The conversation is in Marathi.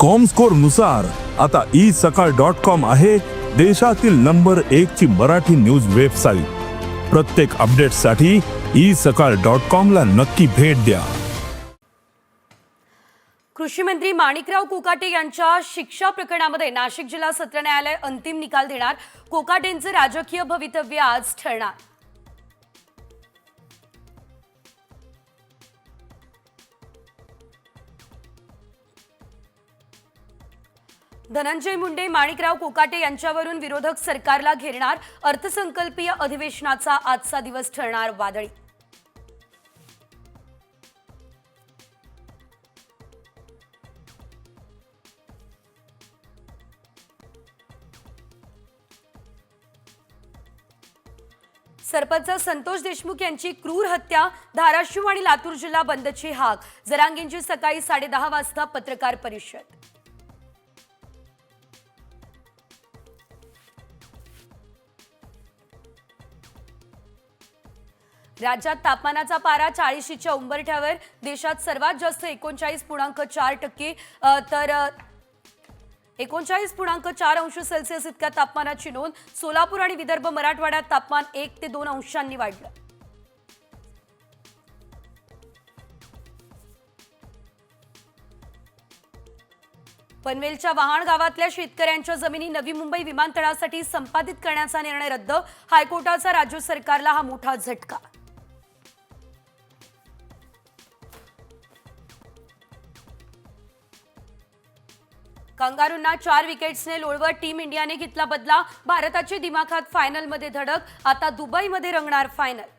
कॉमस्कोरनुसार आता ई सकाळ डॉट कॉम आहे देशातील नंबर एक ची मराठी न्यूज वेबसाईट प्रत्येक अपडेटसाठी ई सकाळ डॉट कॉम ला नक्की भेट द्या. कृषी मंत्री माणिकराव कोकाटे यांच्या शिक्षा प्रकरणामध्ये नाशिक जिल्हा सत्र न्यायालय अंतिम निकाल देणार. कोकाटेंचे राजकीय भवितव्य आज ठरणार. धनंजय मुंडे माणिकराव कोकाटे यांच्यावरून विरोधक सरकारला घेरणार अर्थसंकल्पीय अधिवेशनाचा आजचा दिवस ठरणार वादळी. सरपंच संतोष देशमुख यांची क्रूर हत्या धाराशिव आणि लातूर जिल्हा बंदची हाक. जरांगींची सकाळी साडेदहा वाजता पत्रकार परिषद. राज्यात तापमानाचा पारा चाळीशीच्या उंबरठ्यावर देशात सर्वात जास्त एकोणचाळीस पूर्णांक चार टक्के तर एकोणचाळीस पूर्णांक चार अंश सेल्सिअस इतक्या तापमानाची नोंद. सोलापूर आणि विदर्भ मराठवाड्यात तापमान एक ते दोन अंशांनी वाढलं. पनवेलच्या वहाण गावातल्या शेतकऱ्यांच्या जमिनी नवी मुंबई विमानतळासाठी संपादित करण्याचा निर्णय रद्द. हायकोर्टाचा राज्य सरकारला हा मोठा झटका. कंगारूंना चार विकेट्सने लोळवत टीम इंडियाने घेतला बदला. भारताची दिमाखात फायनलमध्ये धडक. आता दुबईमध्ये रंगणार फायनल